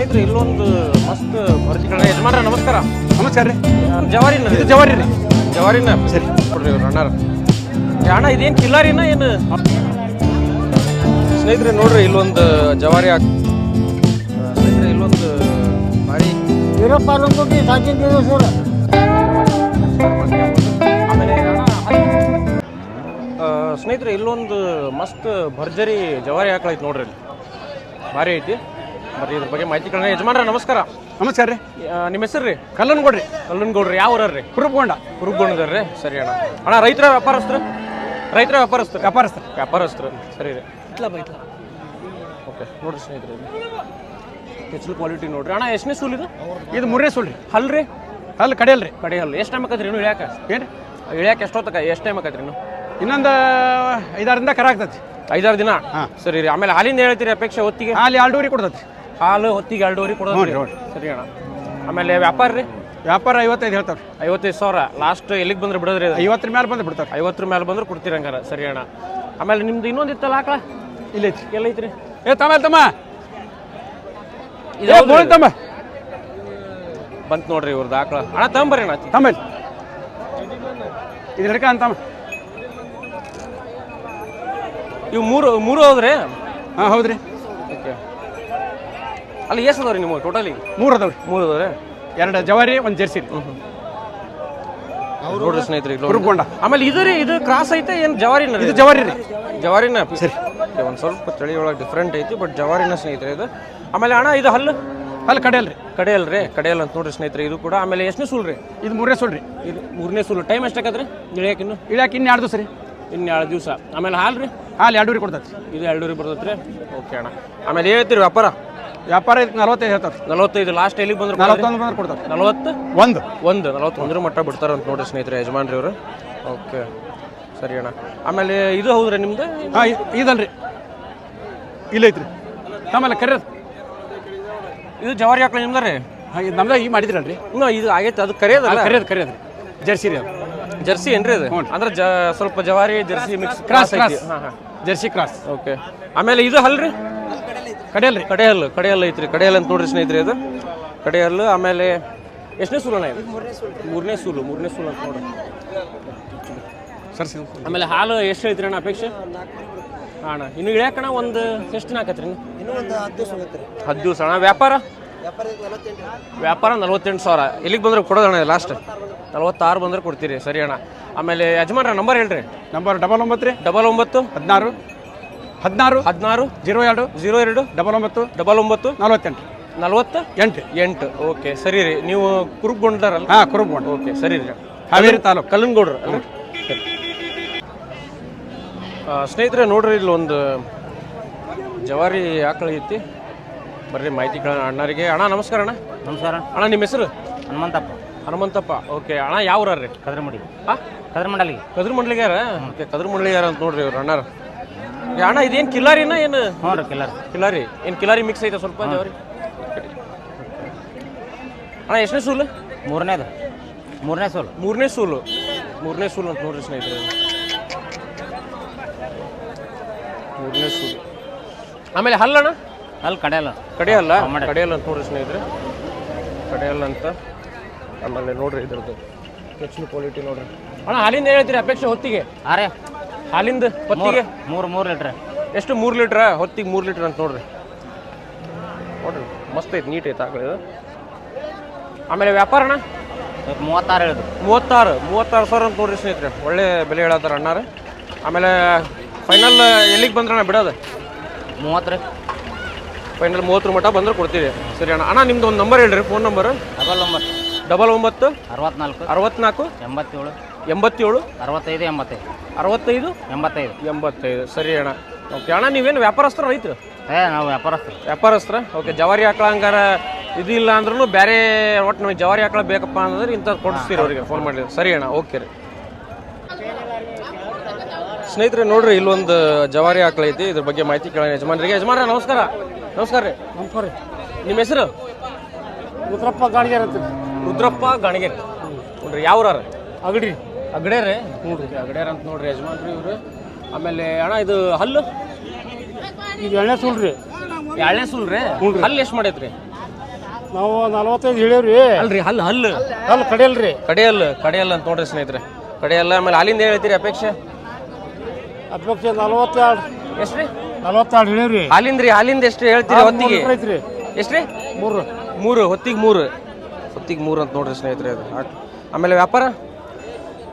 ಸ್ನೇಹಿತರೆ ಇಲ್ಲೊಂದು ಮಸ್ತ್ ಪರಿಚಯ ಯಜಮಾನ್ರ ನಮಸ್ಕಾರ. ನಮಸ್ಕಾರ ರೀ. ಜವಾರಿ ಜವಾರಿನ ಇದು ಜವಾರಿ ರೀ. ಜವಾರಿನ? ಸರಿ. ನೋಡ್ರಿ ಇವ್ರು ಅಣ್ಣಾರ. ಅಣ್ಣ ಇದೇನು ಕಿಲ್ಲಾರಿನ ಏನು? ಸ್ನೇಹಿತರೆ ನೋಡ್ರಿ ಇಲ್ಲೊಂದು ಜವಾರಿ ಹಾಕ್ ಸ್ನೇಹಿತರೆ ಇಲ್ಲೊಂದು ಬಾರಿ ವೀರಪ್ಪ ಲಂಗೋಟಿ ಸಾಕಿನ ಸರ್ ಸ್ನೇಹಿತರೆ ಇಲ್ಲೊಂದು ಮಸ್ತ್ ಭರ್ಜರಿ ಜವಾರಿ ಹಾಕ್ಲೈತಿ ನೋಡ್ರಿ ಇಲ್ಲಿ. ಭಾರಿ ಐತಿ. ಬರ್ರಿ ಇದ್ರ ಬಗ್ಗೆ ಮಾಹಿತಿ ಕೇಳೋಣ. ಯಜಮಾನ್ರ ನಮಸ್ಕಾರ. ನಮಸ್ಕಾರ ರೀ. ಆ, ನಿಮ್ಮ ಹೆಸರು ರೀ? ಕಲ್ಲನ್ ಕೊಡ್ರಿ ಕಲ್ಲನ್ಗೌಡ್ರಿ ಯಾವ ಊರ ರೀ ಕುರುಪ್ಕೊಂಡ ರೀ? ಸರಿ ಅಣ್ಣ. ಅಣ್ಣ ರೈತರ ವ್ಯಾಪಾರಸ್ಥರು? ರೈತರ ವ್ಯಾಪಾರಸ್ಥರು? ವ್ಯಾಪಾರಸ್ಥರು. ವ್ಯಾಪಾರಸ್ಥರು. ಸರಿ ರೀ. ಓಕೆ ನೋಡ್ರಿ ಸ್ನೇಹಿತರೆ ಹೆಚ್ಚು ಕ್ವಾಲಿಟಿ ನೋಡ್ರಿ. ಅಣ್ಣ ಎಷ್ಟನೇ ಸೂಲ್ ಇದು? ಇದು ಮೂರನೇ ಸುಳ್ರಿ ಹಲ್ ರೀ? ಅಲ್ಲಿ ಕಡೆಯಲ್ರಿ ಕಡೆ ಹಲ್ಲು ಎಷ್ಟು ಟೈಮ್ ಆಕತ್ರಿ ಇನ್ನು ಇಳ್ಯಾಕ? ಏನು ಇಳ್ಯಾಕ ಎಷ್ಟೊತ್ತಕ? ಎಷ್ಟು ಟೈಮ್ ಆಕತ್ರಿ ಇನ್ನು? ಇನ್ನೊಂದು ಐದಾರಿಂದ ಕರ ಆಗ್ತೈತಿ. ಐದಾರು ದಿನ? ಹಾಂ. ಸರಿ ರೀ. ಆಮೇಲೆ ಹಾಲಿಂದ ಹೇಳ್ತೀರಿ ಅಪೇಕ್ಷೆ ಹೊತ್ತಿಗೆ ಅಲ್ಲಿ ಆಲ್ಡೂರಿ ಕೊಡ್ತೈತಿ. ಹಾಲು ಹೊತ್ತಿಗೆ ಎರಡೂವರೆ ಕೊಡೋದು ಸರಿ ಅಣ್ಣ. ಆಮೇಲೆ ವ್ಯಾಪಾರ ರೀ? ವ್ಯಾಪಾರ ಐವತ್ತೈದು ಹೇಳ್ತಾರೆ ಐವತ್ತೈದು ಸಾವಿರ. ಲಾಸ್ಟ್ ಎಲ್ಲಿಗೆ ಬಂದ್ರೆ ಬಿಡೋದ್ರಿ ಐವತ್ತರ ಮೇಲೆ ಬಂದ್ರೆ ಬಿಡ್ತಾರೆ ಐವತ್ತರ ಮೇಲೆ ಬಂದ್ರೆ ಕೊಡ್ತೀರಿ ಹಂಗಾರ. ಸರಿ ಅಣ್ಣ. ಆಮೇಲೆ ನಿಮ್ದು ಇನ್ನೊಂದು ಇತ್ತಲ್ಲ ಆಕಳ? ಎಲ್ಲ ಐತ್ರಿ? ಏ ತಮ್ಮ ತಮ್ಮ. ಇದು ಏ? ಬೋಳ್ ತಮ್ಮ. ಬಂತು ನೋಡ್ರಿ ಇವ್ರದ್ದು ಆಕಳ. ಅಣ್ಣ ತಗೊಂಬರ್ರಿ ಅಣ್ಣ ತಮ್ಮ ಇಲ್ಲಿ. ಇದು ಹಿಡ್ಕ ಅಂತಮ್ಮ ಇವು ಮೂರು ಮೂರು ಹೋದ್ರಿ? ಹಾಂ ಹೌದ್ರಿ. ಅಲ್ಲಿ ಎಷ್ಟು ಅದಾವ್ರಿ ನಿಮಗೆ ಟೋಟಲಿ? ಮೂರು ಅದಾವ್ರಿ. ಮೂರು ಅದಾವ್ರಿ? ಎರಡು ಜವಾರಿ ಒಂದು ಜೆರ್ಸಿ. ರೀ ನೋಡ್ರಿ ಸ್ನೇಹಿತರೆ ಇಲ್ಲಿ ಕುರುಪ್ಕೊಂಡ ಆಮೇಲೆ ಇದು ರೀ ಇದು ಕ್ರಾಸ್ ಐತೆ ಏನು ಜವಾರಿನ ಇದು ಜವಾರಿ ರೀ. ಜವಾರಿನ? ಸರಿ. ಒಂದು ಸ್ವಲ್ಪ ತಳಿ ಒಳಗೆ ಡಿಫ್ರೆಂಟ್ ಐತಿ ಬಟ್ ಜವಾರಿನ ಸ್ನೇಹಿತರೆ ಇದು. ಆಮೇಲೆ ಅಣ್ಣ ಇದು ಹಲ್ಲು? ಅಲ್ಲಿ ಕಡೆಯಲ್ರಿ ಕಡೆಯಲ್ ರೀ ಕಡೆಯಲ್ ಅಂತ ನೋಡ್ರಿ ಸ್ನೇಹಿತರೆ ಇದು ಕೂಡ. ಆಮೇಲೆ ಎಷ್ಟನೇ ಸೂಲ್ ರೀ? ಇದು ಮೂರನೇ ಸುಳ್ರಿ ಇದು ಮೂರನೇ ಸೂಲು. ಟೈಮ್ ಎಷ್ಟಾಕತ್ರಿ ಇಳಿಯಕ್ಕೆ ಇನ್ನು? ಇಳ್ಯಾಕ ಇನ್ನು ಎರಡು ದಿವಸ ರೀ. ಇನ್ನು ಎರಡು ದಿವಸ. ಆಮೇಲೆ ಹಾಲು ರೀ? ಹಾಲು ಎರಡೂರಿ ಕೊಡ್ತೈತಿ ಇದು ಎರಡೂರಿ ಬರ್ತೈತೆ ರೀ ಓಕೆ ಅಣ್ಣ. ಆಮೇಲೆ ಹೇಳ್ತೀರಿ ವ್ಯಾಪಾರ? ವ್ಯಾಪಾರ ಇದಕ್ಕೆ ನಲವತ್ತೈದು ಹೇಳ್ತಾರೆ. ನಲವತ್ತೈದು ಲಾಸ್ಟ್ ಎಲ್ಲಿಗೆ ಬಂದ್ರೆ ನಲವತ್ತೊಂದು ಬಂದ್ರೆ ಕೊಡ್ತಾರೆ. ನಲವತ್ತು? ಒಂದು. ಒಂದು ನಲವತ್ತೊಂದರ ಮಟ್ಟ ಬಿಡ್ತಾರೆ ಅಂತ ನೋಡಿ ಸ್ನೇಹಿತರೆ ಯಜಮಾನ್ರಿ ಅವರು. ಓಕೆ. ಸರಿ ಅಣ್ಣ. ಆಮೇಲೆ ಇದು ಹೌದ್ರಿ ನಿಮ್ದು? ಹಾಂ ಇದಲ್ರಿ. ಇಲ್ಲೈತ್ರಿ ಆಮೇಲೆ ಕರೆಯೋದು. ಇದು ಜವಾರಿ ಹಾಕ್ಲಿ ನಿಮ್ದ ರೀ? ಹಾಂ ಇದು ನಮ್ದ ಈಗ ಮಾಡಿದ್ರಲ್ರಿ. ಇನ್ನೂ ಇದು ಆಗೈತೆ ಅದು ಕರೆಯೋದಲ್ಲ ಕರೆಯೋದು ಕರೆಯೋದು. ಜರ್ಸಿ ರೀ ಅದು. ಜರ್ಸಿ ಏನ್ರಿ ಅದು? ಅಂದ್ರೆ ಜ ಸ್ವಲ್ಪ ಜವಾರಿ ಜರ್ಸಿ ಮಿಕ್ಸ್ ಕ್ರಾಸ್ ಕ್ರಾಸ್ ಹಾಂ ಹಾಂ. Jersey cross okay. ಆಮೇಲೆ ಇದು ಹಲ್ರಿ? ಕಡೆಯಲ್ರಿ? ಕಡೆ ಹಲ್ಲು ಕಡೆ ಹಲ್ಲು ಐತ್ರಿ. ಕಡೆಯಲ್ಲ ಅಂತ ನೋಡ್ರಿ ಸ್ನೇಹಿತರೆ ಇದು ಕಡೆ ಹಲ್ಲು ಆಮೇಲೆ ಎಷ್ಟನೇ ಸೂಲು ಅಣ್ಣ ಇದು? ಮೂರನೇ ಸೂಲು. ಮೂರನೇ ಸೂಲು ಅಂತ ನೋಡ್ರಿ. ಸರ್ ಆಮೇಲೆ ಹಾಲು ಎಷ್ಟು ಐತ್ರಿ ಅಣ್ಣ ಅಪೇಕ್ಷೆ? ಅಣ್ಣ ಇನ್ನು ಇಳ್ಯಾಕಣ ಒಂದು ಎಷ್ಟು ದಿನ ಆಕತ್ರಿ ಇನ್ನು? ಇನ್ನೂ ಒಂದು ಹತ್ತು ದಿವಸ ಹೋಗುತ್ತೆ ರೀ ಹತ್ತು ದಿವಸ ಅಣ್ಣ. ವ್ಯಾಪಾರ? ವ್ಯಾಪಾರ ನಲವತ್ತೆಂಟು ವ್ಯಾಪಾರ ನಲ್ವತ್ತೆಂಟು ಸಾವಿರ. ಎಲ್ಲಿಗೆ ಬಂದ್ರೆ ಕೊಡೋದಣ್ಣ ಲಾಸ್ಟ್ ನಲ್ವತ್ತಾರು ಬಂದ್ರೆ ಕೊಡ್ತೀರಿ. ಸರಿ ಅಣ್ಣ. ಆಮೇಲೆ ಯಜಮಾನ್ರ ನಂಬರ್ ಹೇಳ್ರಿ. ನಂಬರ್ ಡಬಲ್ ಒಂಬತ್ತು ರೀ. ಡಬಲ್ ಒಂಬತ್ತು? ಹದಿನಾರು. ಹದಿನಾರು ಹದಿನಾರು ಜೀರೋ ಎರಡು ಜೀರೋ ಎರಡು ಡಬಲ್ ಒಂಬತ್ತು ಡಬಲ್ ಒಂಬತ್ತು ನಲವತ್ತೆಂಟು. ನಲ್ವತ್ತು? ಎಂಟು. ಎಂಟು. ಓಕೆ ಸರಿ ರೀ. ನೀವು ಕುರುಗೊಂಡಾರಲ್ಲ ಹಾಂ ಕುರುಬ್ಕೊಂಡು ಓಕೆ ಸರಿ ರೀ. ಹಾವೇರಿ ತಾಲೂಕು. ಕಲ್ಲನ್ಗೌಡ್ರು ಸ್ನೇಹಿತರೆ ನೋಡ್ರಿ ಇಲ್ಲಿ ಒಂದು ಜವಾರಿ ಆಕಳು ಐತಿ. ಬರ್ರಿ ಮಾಹಿತಿ ಕೇಳೋಣ ಅಣ್ಣರಿಗೆ. ಅಣ್ಣ ನಮಸ್ಕಾರ ಅಣ್ಣ. ನಮಸ್ಕಾರ. ಅಣ್ಣ ನಿಮ್ಮ ಹೆಸರು? ಹನುಮಂತಪ್ಪ. ಹನುಮಂತಪ್ಪ. ಓಕೆ ಅಣ್ಣ ಯಾವ ರೀ ಕದ್ರಮಡಿ ಹಾ ಕದ್ರಮಂಡಲಿ ಕದ್ರ ಮಂಡ್ಲಿಗ್ಯಾರ ಓಕೆ ಕದ್ರ ಮಂಡ್ಲಿಗ್ಯಾರ ಅಂತ ನೋಡ್ರಿ ಇವ್ರು ಅಣ್ಣಾರ. ಅಣ್ಣ ಇದೇನು ಕಿಲ್ಲಾರಿನ ಏನು? ಹ್ಞೂ ರೀ ಕಿಲ್ಲಾರಿ. ಕಿಲಾರಿ ಏನು ಕಿಲಾರಿ ಮಿಕ್ಸ್ ಐತೆ ಸ್ವಲ್ಪ ಜವಾರಿ. ಅಣ್ಣ ಎಷ್ಟನೇ ಸೂಲು? ಮೂರನೇದು. ಮೂರನೇ ಸೂಲು. ಮೂರನೇ ಸೂಲು. ಮೂರನೇ ಸೂಲು ಅಂತ ನೋಡ್ರಿ ಸ್ನೇಹಿತರೆ. ಮೂರನೇ ಸೂಲು. ಆಮೇಲೆ ಹಲ್ಲಣ್ಣ ಅಲ್ಲಿ ಕಡೆಯಲ್ಲ. ಕಡೆಯಲ್ಲ. ಕಡೆಯಲ್ಲ ಅಂತ ನೋಡ್ರಿ ಸ್ನೇಹಿತರೆ. ಕಡೆಯಲ್ಲ ಅಂತ. ಆಮೇಲೆ ನೋಡ್ರಿ ಇದ್ರದ್ದು. ಹೆಚ್ಚಿನ ಕ್ವಾಲಿಟಿ ನೋಡ್ರಿ. ಅಣ್ಣ ಹಾಲಿಂದ ಏನ್ ಹೇಳ್ತೀರಿ? ಅಪೇಕ್ಷೆ ಹೊತ್ತಿಗೆ? ಅರೆ ಹಾಲಿಂದ ಹೊತ್ತಿಗೆ? ಮೂರು ಮೂರು ಲೀಟ್ರ್. ಎಷ್ಟು ಮೂರು ಲೀಟ್ರ? ಹೊತ್ತಿಗೆ ಮೂರು ಲೀಟ್ರ್ ಅಂತ ನೋಡ್ರಿ. ನೋಡ್ರಿ ಮಸ್ತ್ ಐತೆ ನೀಟ್ ಐತೆ ಆಕಳ ಆಮೇಲೆ ವ್ಯಾಪಾರ ಅಣ್ಣ? ಸ್ವಲ್ಪ ಮೂವತ್ತಾರು ಹೇಳಿದ್ರು. ಮೂವತ್ತಾರು ಮೂವತ್ತಾರು ಸಾವಿರ ಅಂತ ನೋಡ್ರಿ ಸ್ನೇಹಿತರೆ. ಒಳ್ಳೆ ಬೆಲೆ ಹೇಳತ್ತಾರ ಅಣ್ಣಾರ. ಆಮೇಲೆ ಫೈನಲ್ ಎಲ್ಲಿಗೆ ಬಂದ್ರಣ್ಣ ಬಿಡೋದು? ಮೂವತ್ತು ರೀ. ಫೈನಲ್ ಮೂವತ್ತರ ಮಟ್ಟ ಬಂದ್ರೆ ಕೊಡ್ತೀವಿ. ಸರಿ ಅಣ್ಣ. ಅಣ್ಣ ನಿಮ್ದು ಒಂದು ನಂಬರ್ ಹೇಳ್ರಿ ಫೋನ್ ನಂಬರ್ ಡಬಲ್ ಒಂಬತ್ತು. ಡಬಲ್ ಒಂಬತ್ತು ಅರವತ್ನಾಲ್ಕು. ಅರವತ್ನಾಲ್ಕು. ಎಂಬತ್ತೇಳು. ಎಂಬತ್ತೇಳು? ಅರವತ್ತೈದು ಎಂಬತ್ತೈದು. ಅರವತ್ತೈದು? ಎಂಬತ್ತೈದು. ಎಂಬತ್ತೈದು. ಸರಿ ಅಣ್ಣ. ಓಕೆ ಅಣ್ಣ ನೀವೇನು ವ್ಯಾಪಾರಸ್ತ್ರ ರೈತರು? ಏ ನಾವು ವ್ಯಾಪಾರಸ್ಥರು. ವ್ಯಾಪಾರಸ್ಥರ? ಓಕೆ ಜವಾರಿ ಆಕಳ ಹಂಗಾರ ಇದಿಲ್ಲ ಅಂದ್ರೂ ಬೇರೆ ಒಟ್ಟು ನಮಗೆ ಜವಾರಿ ಆಕಳ ಬೇಕಪ್ಪ ಅಂದ್ರೆ ಇಂಥದ್ದು ಕೊಡಿಸ್ತೀರಿ ಅವರಿಗೆ. ಫೋನ್ ಮಾಡಿದ್ರೆ ಸರಿ ಅಣ್ಣ ಓಕೆ ರೀ. ಸ್ನೇಹಿತರೆ ನೋಡ್ರಿ ಇಲ್ಲೊಂದು ಜವಾರಿ ಆಕಳ ಐತಿ. ಇದ್ರ ಬಗ್ಗೆ ಮಾಹಿತಿ ಕೇಳೋಣ ಯಜಮಾನ್ರಿಗೆ. ಯಜಮಾನ್ರ ನಮಸ್ಕಾರ. ನಮಸ್ಕಾರ ರೀ. ನಮಸ್ಕಾರ ರೀ. ನಿಮ್ಮ ಹೆಸರು? ರುದ್ರಪ್ಪ ಗಾಣಿಗೆ ಅಂತ ರುದ್ರಪ್ಪ ಗಾಣಿಗೆ ನೋಡ್ರಿ ಯಾವ್ರ ಅಗಡಿ ಅಗಡೇರೆ ನೋಡ್ರಿ ಅಗಡೇರ್ ಅಂತ ನೋಡ್ರಿ ಯಜಮಾನ್ರಿ ಇವರು. ಆಮೇಲೆ ಅಣ್ಣ ಇದು ಹಲ್ಲು? ಇದು ಎಣ್ಣೆ ಸುಳ್ರಿ ರೀ. ಸುಳ್ರಿ ಸೂಲ್ ರೀ? ಹಲ್ಲು ಎಷ್ಟು ಮಾಡೈತ್ರಿ? ನಾವು ನಲವತ್ತೈದು ಹೇಳೇವ್ರಿ ಅಲ್ರಿ ಹಲ್ಲು ಹಲ್ಲು. ಅಲ್ಲಿ ಕಡೆಯಲ್ರಿ ಕಡೆಯಲ್ಲ ಕಡೆಯಲ್ಲ ಅಂತ ನೋಡ್ರಿ ಸ್ನೇಹಿತರೆ. ಕಡೆಯಲ್ಲ ಆಮೇಲೆ ಅಲ್ಲಿಂದ ಹೇಳ್ತೀರಿ ಅಪೇಕ್ಷೆ? ಅಪೇಕ್ಷೆ ನಲವತ್ತೆರಡು. ಎಷ್ಟ್ರಿ ನಲವತ್ತೆರಡು ಹೇಳೇವ್ರಿ ಹಾಲಿಂದ ರೀ ಹಾಲಿಂದ ಎಷ್ಟು ಹೇಳ್ತೀರಿ ಹೊತ್ತಿಗೆ? ಐತ್ರಿ. ಎಷ್ಟ್ರಿ ಮೂರು. ಮೂರು ಹೊತ್ತಿಗೆ ಮೂರು. ಹೊತ್ತಿಗೆ ಮೂರು ಅಂತ ನೋಡ್ರಿ ಸ್ನೇಹಿತರೆ ಅದು. ಆಮೇಲೆ ವ್ಯಾಪಾರ?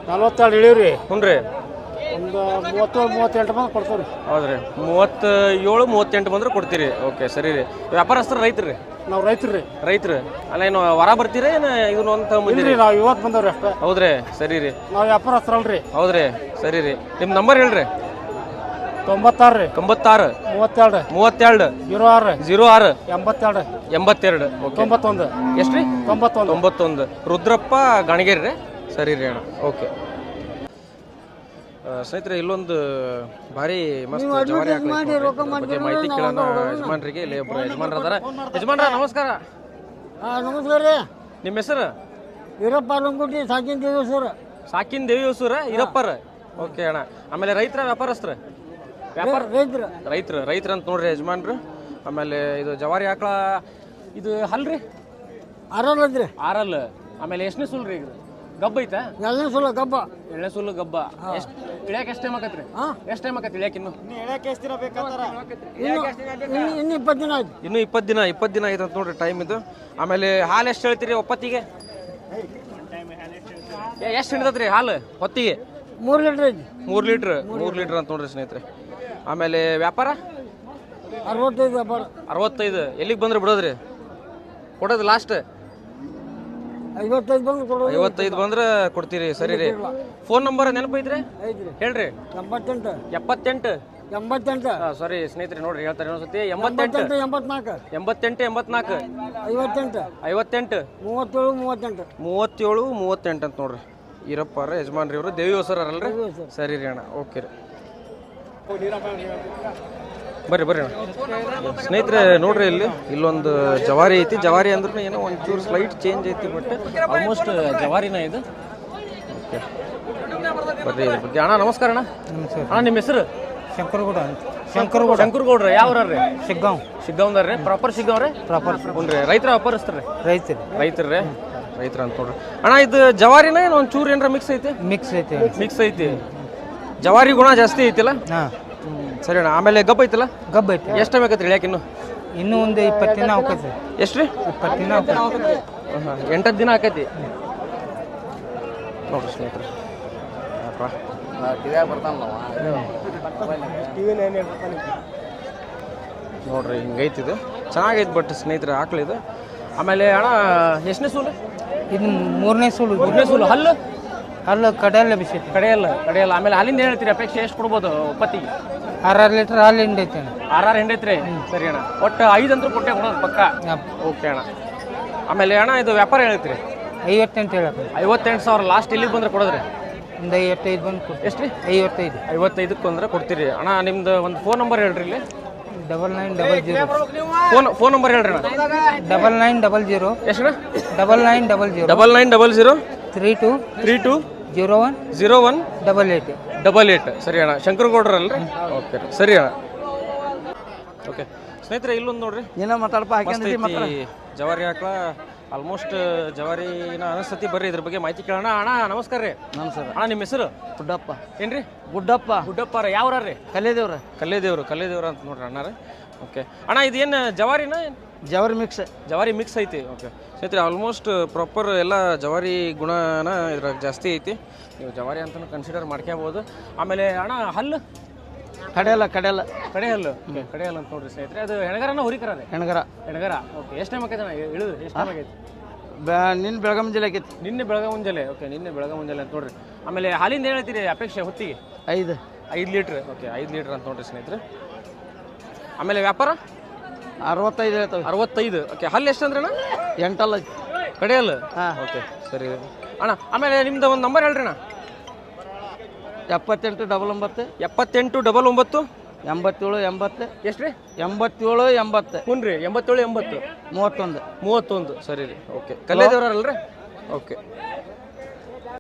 ನಲವತ್ತೆರಡು ಹೇಳಿವ್ರಿ. ಹ್ಞೂ ರೀ. ಒಂದು ಮೂವತ್ತೇಳು ಮೂವತ್ತೆಂಟು ಮಂದಿ ಕೊಡ್ತೀವಿ ಹೌದ್ರಿ. ಮೂವತ್ತ ಏಳು ಮೂವತ್ತೆಂಟು ಬಂದ್ರೆ ಕೊಡ್ತೀರಿ. ಓಕೆ ಸರಿ ರೀ. ವ್ಯಾಪಾರಸ್ಥರು ರೈತರು ರೀ? ನಾವು ರೈತರು ರೈತರು. ಅಲ್ಲ ಏನು ಹೊರ ಬರ್ತೀರಾ ಏನು ಇದನ್ನ ಅಂತ ಬಂದಿರಿ ಇಲ್ರಿ ನಾವು ಇವತ್ತು ಬಂದವ್ರಿ ಅಷ್ಟೇ. ಹೌದ್ರಿ ಸರಿ ರೀ. ನಾವು ವ್ಯಾಪಾರಸ್ಥರಲ್ರಿ ಹೌದ್ರಿ ಸರಿ ರೀ. ನಿಮ್ಮ ನಂಬರ್ ಹೇಳ್ರಿ. ತೊಂಬತ್ತಾರು ರೀ. ತೊಂಬತ್ತಾರು. ಮೂವತ್ತೆರಡು. ಮೂವತ್ತೆರಡು. ಜೀರೋ ಆರು ಜೀರೋ ಆರು ಎಂಬತ್ತೆರಡು. ಎಂಬತ್ತೆರಡು ತೊಂಬತ್ತೊಂದು. ಎಷ್ಟು ರೀ ತೊಂಬತ್ತೊಂದು. ತೊಂಬತ್ತೊಂದು. ರುದ್ರಪ್ಪ ಗಣಗೇರಿ ರೀ? ಸರಿ ರೀ ಅಣ್ಣ ಓಕೆ. ಸ್ನೇಹಿತರೆ ಇಲ್ಲೊಂದು ಭಾರಿ ಮಸ್ತ್ ಜವಾರಿ ಆಕಳ ಐತಿ ಬಗ್ಗೆ ಮಾಹಿತಿ ಕೇಳೋಣ. ಯಜಮಾನ್ರಿಗೆ ಇಲ್ಲಿ ಒಬ್ರು ಯಜಮಾನ್ರ ಅದಾರ. ಯಜಮಾನ್ರ ನಮಸ್ಕಾರ. ಹಾಂ ನಮಸ್ಕಾರ ರೀ. ನಿಮ್ಮ ಹೆಸರು? ವೀರಪ್ಪ ಲಂಗುಟಿ ಸಾಕಿನ ದೇವೇಶ್ವರ. ಸಾಕಿನ್ ದೇವಿ ಹೊಸೂರ ಇರಪ್ಪರ ಓಕೆ ಅಣ್ಣ. ಆಮೇಲೆ ರೈತರ ವ್ಯಾಪಾರಸ್ತ್ರ ವ್ಯಾಪಾರ? ರೈತರು ರೈತರು. ರೈತರ ಅಂತ ನೋಡ್ರಿ ಯಜಮಾನ್ರು. ಆಮೇಲೆ ಇದು ಜವಾರಿ ಆಕಳ ಇದು ಹಲ್ರಿ ಆರಲ್ ಅರಲ್ಲದ್ರಿ ಆರಲ್. ಆಮೇಲೆ ಎಷ್ಟನೇ ಸುಲ್ರಿ ಇದು? ಗಬ್ಬ ಐತಾ? ಎಲ್ಲ ಸುಲ ಗಬ್ಬ. ಎಣ್ಣೆ ಸುಲ್ಲು ಗಬ್ಬ. ಎಷ್ಟು ಇಳ್ಯಾಕ ಎಷ್ಟು ಟೈಮ್ ಆಕತ್ರಿ? ಎಷ್ಟು ಟೈಮ್ ಆಕತ್ರಿ ಇಳ್ಯಾಕ ಇನ್ನು? ಇನ್ನು ಇನ್ನು ಇಪ್ಪತ್ತು ದಿನ ಆಯ್ತು. ಇನ್ನು ಇಪ್ಪತ್ತು ದಿನ ಇಪ್ಪತ್ತು ದಿನ ಆಯ್ತು ಅಂತ ನೋಡ್ರಿ ಟೈಮ್ ಇದು. ಆಮೇಲೆ ಹಾಲು ಎಷ್ಟು ಹೇಳ್ತೀರಿ ಒಪ್ಪತ್ತಿಗೆ? ಎಷ್ಟು ಹಿಡಿದತ್ರಿ ಹಾಲು ಹೊತ್ತಿಗೆ ಮೂರು ಲೀಟ್ರ್ ಐತಿ. ಮೂರು ಲೀಟ್ರ್ ಮೂರು ಲೀಟ್ರ್ ಅಂತ ನೋಡ್ರಿ ಸ್ನೇಹಿತರೆ. ಆಮೇಲೆ ವ್ಯಾಪಾರ? ಅರವತ್ತೈದು ವ್ಯಾಪಾರ. ಅರವತ್ತೈದು. ಎಲ್ಲಿಗೆ ಬಂದ್ರೆ ಬಿಡೋದ್ರಿ? ಕೊಡೋದು ಲಾಸ್ಟ್ ಐವತ್ತೈದು ಬಂದು ಕೊಡೋದು ಐವತ್ತೈದು ಬಂದ್ರೆ ಕೊಡ್ತೀರಿ ಸರಿ ರೀ. ಫೋನ್ ನಂಬರ್ ನೆನಪೈತ್ರಿ ಐತ್ರಿ. ಹೇಳ್ರಿ. ಎಂಬತ್ತೆಂಟು. ಎಪ್ಪತ್ತೆಂಟು ಎಂಬತ್ತೆಂಟು. ಸಾರಿ ಸ್ನೇಹಿತರೆ ನೋಡ್ರಿ ಹೇಳ್ತಾರೆ ಇನ್ನೊಂದ್ಸತಿ ಎಂಬತ್ತೆಂಟು? ಎಂಬತ್ನಾಲ್ಕು. ಎಂಬತ್ತೆಂಟು ಎಂಬತ್ನಾಲ್ಕು? ಐವತ್ತೆಂಟು. ಐವತ್ತೆಂಟು? ಮೂವತ್ತೇಳು ಮೂವತ್ತೆಂಟು. ಮೂವತ್ತೇಳು ಮೂವತ್ತೆಂಟು ಅಂತ ನೋಡ್ರಿ. ಈರಪ್ಪರ ಯಜಮಾನ್ರಿ ಇವರು. ದೇವಿ ಹೊಸರಲ್ರಿ ಸರಿ ರೀ ಅಣ್ಣ ಓಕೆ ರೀ. ಬರ್ರಿ ಬರ್ರಿ. ಸ್ನೇಹಿತರೆ ನೋಡ್ರಿ ಇಲ್ಲಿ ಇಲ್ಲೊಂದು ಜವಾರಿ ಐತಿ. ಜವಾರಿ ಅಂದ್ರೂ ಏನೋ ಒಂಚೂರು ಸ್ಲೈಟ್ ಚೇಂಜ್ ಐತಿ ಬಟ್ ಆಲ್ಮೋಸ್ಟ್ ಜವಾರಿನ ಇದು. ಓಕೆ ಬರ್ರಿ ಇದ್ರ ಬಗ್ಗೆ. ಅಣ್ಣ ನಮಸ್ಕಾರ ಅಣ್ಣ. ಅಣ್ಣ ನಿಮ್ಮ ಹೆಸರು? ಶಂಕರಗೌಡ ಶಂಕರಗೌಡ. ಶಂಕರಗೌಡ್ರ ಯಾವ ರೀ? ಶಿಗ್ಗಾಂವ್. ಶಿಗ್ಗಾಂವ್ದಾರ್ರಿ ಪ್ರಾಪರ್ ಶಿಗ್ಗಾವ್ರಿ? ಪ್ರಾಪರ್ ಹ್ಞೂ ರೀ? ರೈತರ. ವ್ಯಾಪಾರಸ್ತಾರೆ ರೈತರು ರೀ. ರೈತರ ಅಂತ ನೋಡ್ರಿ. ಅಣ್ಣ ಇದು ಜವಾರಿನ ಏನು ಒಂದು ಚೂರು ಏನಾರ ಮಿಕ್ಸ್ ಐತಿ? ಮಿಕ್ಸ್ ಐತಿ. ಮಿಕ್ಸ್ ಐತಿ. ಜವಾರಿ ಗುಣ ಜಾಸ್ತಿ ಐತಿಲ್ಲ? ಹಾಂ. ಸರಿ ಅಣ್ಣ ಆಮೇಲೆ ಗಬ್ಬ ಐತಲ್ಲ? ಗಬ್ಬ ಐತಿ. ಎಷ್ಟು ಟೈಮ್ ರೀ ಇಳ್ಯಾಕ ಇನ್ನು? ಇನ್ನೂ ಒಂದು ಇಪ್ಪತ್ತು ದಿನ ಅವಕಾಶ ಎಷ್ಟು ರೀ? ಇಪ್ಪತ್ತು ದಿನ ಹಾಂ ಎಂಟತ್ತು ದಿನ ಆಕೈತಿ? ನೋಡ್ರಿ ಸ್ನೇಹಿತರೆ. ನೋಡ್ರಿ ಹಿಂಗೈತಿ ಇದು. ಚೆನ್ನಾಗೈತೆ ಬಟ್ ಸ್ನೇಹಿತರೆ ಹಾಕ್ಲಿ ಇದು. ಆಮೇಲೆ ಅಣ್ಣ ಎಷ್ಟನೇ ಸೂಲು? ಇದು ಮೂರನೇ ಸೂಲು ಮೂರನೇ ಸೂಲು. ಹಲ್ಲು? ಹಲ್ಲು ಕಡೆಯಲ್ಲ ಬಿಸಿ ಕಡೆಯಲ್ಲ ಕಡೆಯಲ್ಲ. ಆಮೇಲೆ ಅಲ್ಲಿಂದ ಹೇಳ್ತೀರಿ? ಅಪೇಕ್ಷೆ ಎಷ್ಟು ಕೊಡ್ಬೋದು ಒಪ್ಪತ್ತಿಗೆ ಆರಾರು ಲೀಟರ್ ಹಾಲು ಹಿಂಡೈತೆ ಆರ್ ಆರ್ ಹೆಂಡೈತ್ರಿ? ಸರಿ ಅಣ್ಣ. ಒಟ್ಟು ಐದು ಅಂತೂ ಕೊಟ್ಟೆ ಕೊಡೋದು ಪಕ್ಕ? ಓಕೆ ಅಣ್ಣ. ಆಮೇಲೆ ಅಣ್ಣ ಇದು ವ್ಯಾಪಾರ ಹೇಳ್ತೀರಿ ಐವತ್ತೆಂಟು ಹೇಳಪ್ಪ. ಐವತ್ತೆಂಟು ಸಾವಿರ ಲಾಸ್ಟ್ ಇಲ್ಲಿಗೆ ಬಂದ್ರೆ ಕೊಡೋದ್ರಿ? ಒಂದು ಐವತ್ತೈದು ಬಂದು ಕೊಡ್ತೀವಿ. ಎಷ್ಟು ರೀ ಐವತ್ತೈದು. ಐವತ್ತೈದಕ್ಕೆ ಬಂದ್ರೆ ಕೊಡ್ತೀರಿ. ಅಣ್ಣ ನಿಮ್ದು ಒಂದು ಫೋನ್ ನಂಬರ್ ಹೇಳ್ರಿ ಇಲ್ಲಿ. Double nine double zero. Phone phone number ಹೇಳ್ರಿ ಅಣ್ಣ. Double nine double zero. ಎಷ್ಟು double nine double zero. Double nine double zero. Three two. Three two. Zero one zero one double eight double eight. ಸರಿ ಅಣ್ಣ. ಶಂಕರಗೌಡ್ರಲ್ರಿ? Okay ಸರಿ ಅಣ್ಣ. Okay. ಸ್ನೇಹಿತರೆ ಇಲ್ಲೊಂದು ನೋಡ್ರಿ. ಏನೋ ಮಾತಾಡಪ್ಪ ಹಾಕಿ ಜವಾರಿ ಹಾಕ್ಲ ಆಲ್ಮೋಸ್ಟ್ ಜವಾರಿನ ಅನಸ್ತತಿ ಬರ್ರಿ ಇದ್ರ ಬಗ್ಗೆ ಮಾಹಿತಿ ಕೇಳೋಣ. ಅಣ್ಣ ನಮಸ್ಕಾರ ರೀ. ನಮಸ್ಕಾರ. ಅಣ್ಣ ನಿಮ್ಮ ಹೆಸರು? ಗುಡ್ಡಪ್ಪ. ಏನ್ರಿ? ಗುಡ್ಡಪ್ಪ. ಗುಡ್ಡಪ್ಪ ಯಾವ್ರ ರೀ ಕಲಿದೇವ್ರ ಕಲ್ಲೇದೇವ್ರು. ಕಲ್ಲೇದೇವ್ರು ಅಂತ ನೋಡ್ರಿ ಅಣ್ಣಾರ ಓಕೆ ಅಣ್ಣ ಇದೇನು ಜವಾರಿನ ಜವಾರಿ ಮಿಕ್ಸ್ ಜವಾರಿ ಮಿಕ್ಸ್ ಐತಿ. ಓಕೆ ಸ್ನೇಹಿತರೆ ಆಲ್ಮೋಸ್ಟ್ ಪ್ರಾಪರ್ ಎಲ್ಲ ಜವಾರಿ ಗುಣನ ಇದ್ರಾಗ ಜಾಸ್ತಿ ಐತಿ. ನೀವು ಜವಾರಿ ಅಂತಲೂ ಕನ್ಸಿಡರ್ ಮಾಡ್ಕೋಬೋದು ಆಮೇಲೆ ಅಣ್ಣ ಹಲ್ಲು? ಕಡೆಯಲ್ಲ ಕಡೆಯಲ್ಲ. ಕಡೆ ಹಲ್ಲು ಕಡೆ ಹಲ್ಲು ಅಂತ ನೋಡ್ರಿ ಸ್ನೇಹಿತರೆ. ಅದು ಹೆಣಗರನ ಹುರಿಕರ ಅದೇ? ಹೆಣಗರ. ಹೆಣಗರ? ಓಕೆ ಎಷ್ಟು ಟೈಮ್ ಆಕೈತೆ ಅಣ್ಣ ಇಳಿದು? ಎಷ್ಟು ಟೈಮ್ ಆಗೈತಿ ನಿನ್ನ ಬೆಳಗಾಂ ಜಿಲ್ಲೆ ಆಗೈತಿ ನಿನ್ನೆ ಬೆಳಗ ಮುಂಜಾನೆ ಓಕೆ ನಿನ್ನೆ ಬೆಳಗ ಮುಂಜಾನೆ ಅಂತ ನೋಡ್ರಿ. ಆಮೇಲೆ ಹಾಲಿಂದ ಹೇಳ್ತೀರಿ ಅಪೇಕ್ಷೆ ಹೊತ್ತಿಗೆ? ಐದು. ಐದು ಲೀಟ್ರ್? ಓಕೆ ಐದು ಲೀಟ್ರ್ ಅಂತ ನೋಡ್ರಿ ಸ್ನೇಹಿತರೆ. ಆಮೇಲೆ ವ್ಯಾಪಾರ? ಅರವತ್ತೈದು ಹೇಳ್ತವೆ. ಅರವತ್ತೈದು. ಓಕೆ ಹಲ್ಲು ಎಷ್ಟು ಅಂದ್ರೆ ಅಣ್ಣ ಎಂಟಲ್ಲ. ಕಡೆಯಲ್ಲ? ಹಾಂ. ಓಕೆ ಸರಿ. ಅಣ್ಣ ಆಮೇಲೆ ನಿಮ್ದು ಒಂದು ನಂಬರ್ ಹೇಳ್ರಿ ಅಣ್ಣ ಎಪ್ಪತ್ತೆಂಟು ಡಬಲ್ ಒಂಬತ್ತು. ಎಪ್ಪತ್ತೆಂಟು ಡಬಲ್ ಒಂಬತ್ತು. ಎಂಬತ್ತೇಳು ಎಂಬತ್ತು. ಎಷ್ಟು ರೀ? ಎಂಬತ್ತೇಳು ಎಂಬತ್ತು. ಹ್ಞೂ ರೀ ಎಂಬತ್ತೇಳು ಎಂಬತ್ತು. ಮೂವತ್ತೊಂದು. ಮೂವತ್ತೊಂದು. ಸರಿ ರೀ. Okay ಕಲ್ಲೇದೇವ್ರಲ್ರಿ okay